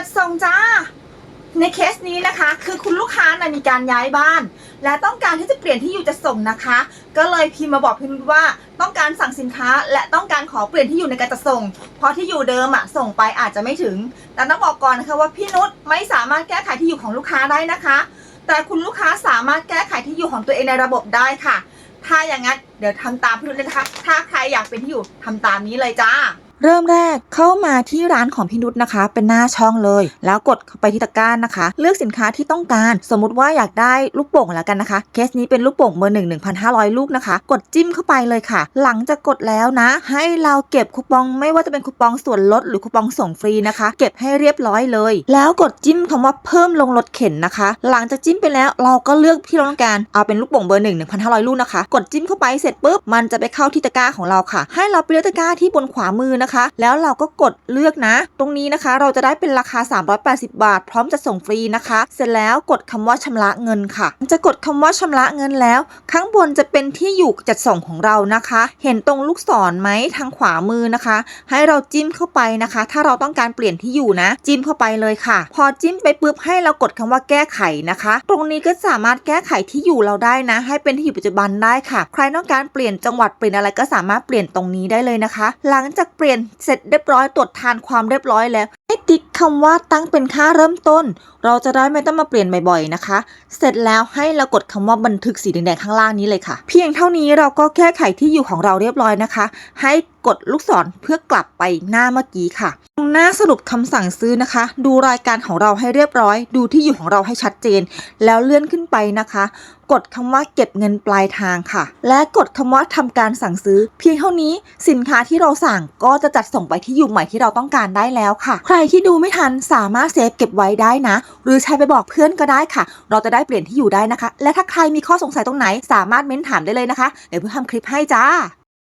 จัดส่งจ้า ในเคสนี้นะคะ คือคุณลูกค้านะมีการย้ายบ้าน และต้องการที่จะเปลี่ยนที่อยู่จัดส่งนะคะ ก็เลยพิมพ์มาบอกพี่นุชว่าต้องการสั่งสินค้า และต้องการขอเปลี่ยนที่อยู่ในการจัดส่ง เพราะที่อยู่เดิมอะส่งไปอาจจะไม่ถึง แต่ต้องบอกก่อนนะคะว่าพี่นุชไม่สามารถแก้ไขที่อยู่ของลูกค้าได้นะคะ แต่คุณลูกค้าสามารถแก้ไขที่อยู่ของตัวเองในระบบได้ค่ะ ถ้าอย่างนั้นเดี๋ยวทำตามพี่นุชเลยนะคะ ถ้าใครอยากเป็นที่อยู่ทำตามนี้เลยจ้า เริ่มแรกเข้ามาที่ร้านของพี่นุชนะคะ เป็นหน้าช่องเลย แล้วกดไปที่ตะกร้านะคะ เลือกสินค้าที่ต้องการ สมมุติว่าอยากได้ลูกโป่งแล้วกันนะคะ เคสนี้เป็นลูกโป่งเบอร์หนึ่งหนึ่งพันห้าร้อยลูกนะคะ กดจิ้มเข้าไปเลยค่ะ หลังจากกดแล้วนะ ให้เราเก็บคูปองไม่ว่าจะเป็นคูปองส่วนลดหรือคูปองส่งฟรีนะคะ เก็บให้เรียบร้อยเลย แล้วกดจิ้มคำว่าเพิ่มลงลดเข็นนะคะ หลังจากจิ้มไปแล้วเราก็เลือกที่เราต้องการเอาเป็นลูกโป่งเบอร์หนึ่งหนึ่งพันห้าร้อยลูกนะคะ กดจิ้มเข้าไปเสร็จปุ๊บมันจะไปเข้าที่ตะกร้าของเราค่ะ ให้เราไปเลือกตะกร้าที่บนขวามือนะคะแล้วเราก็กดเลือกนะ ตรงนี้นะคะเราจะได้เป็นราคา 380 บาท พร้อมจะส่งฟรีนะคะ เสร็จแล้วกดคำว่าชำระเงินค่ะ จะกดคำว่าชำระเงินแล้ว ข้างบนจะเป็นที่อยู่จัดส่งของเรานะคะ เห็นตรงลูกศรไหมทางขวามือนะคะ ให้เราจิ้มเข้าไปนะคะ ถ้าเราต้องการเปลี่ยนที่อยู่นะ จิ้มเข้าไปเลยค่ะ พอจิ้มไปปุ๊บให้เรากดคำว่าแก้ไขนะคะ ตรงนี้ก็สามารถแก้ไขที่อยู่เราได้นะ ให้เป็นที่อยู่ปัจจุบันได้ค่ะ ใครต้องการเปลี่ยนจังหวัดเปลี่ยนอะไรก็สามารถเปลี่ยนตรงนี้ได้เลยนะคะ หลังจากเปลี่ยนเสร็จเรียบร้อยตรวจทานความเรียบร้อยแล้วให้ ติ๊กคำว่าตั้งเป็นค่าเริ่มต้น เราจะได้ไม่ต้องมาเปลี่ยนบ่อยๆนะคะ เสร็จแล้วให้เรากดคำว่าบันทึกสีแดงๆข้างล่างนี้เลยค่ะ เพียงเท่านี้เราก็แก้ไขที่อยู่ของเราเรียบร้อยนะคะ ให้กดลูกศรเพื่อกลับไปหน้าเมื่อกี้ค่ะหน้าสรุปคำสั่งซื้อนะคะ ดูรายการของเราให้เรียบร้อย ดูที่อยู่ของเราให้ชัดเจน แล้วเลื่อนขึ้นไปนะคะ กดคำว่าเก็บเงินปลายทางค่ะ และกดคำว่าทำการสั่งซื้อ เพียงเท่านี้สินค้าที่เราสั่งก็จะจัดส่งไปที่อยู่ใหม่ที่เราต้องการได้แล้วค่ะ ใครที่ที่ดูไม่ทันสามารถเซฟเก็บไว้ได้นะ หรือใช้ไปบอกเพื่อนก็ได้ค่ะ เราจะได้เปลี่ยนที่อยู่ได้นะคะ และถ้าใครมีข้อสงสัยตรงไหนสามารถเม้นถามได้เลยนะคะ เดี๋ยวเพื่อทำคลิปให้จ้า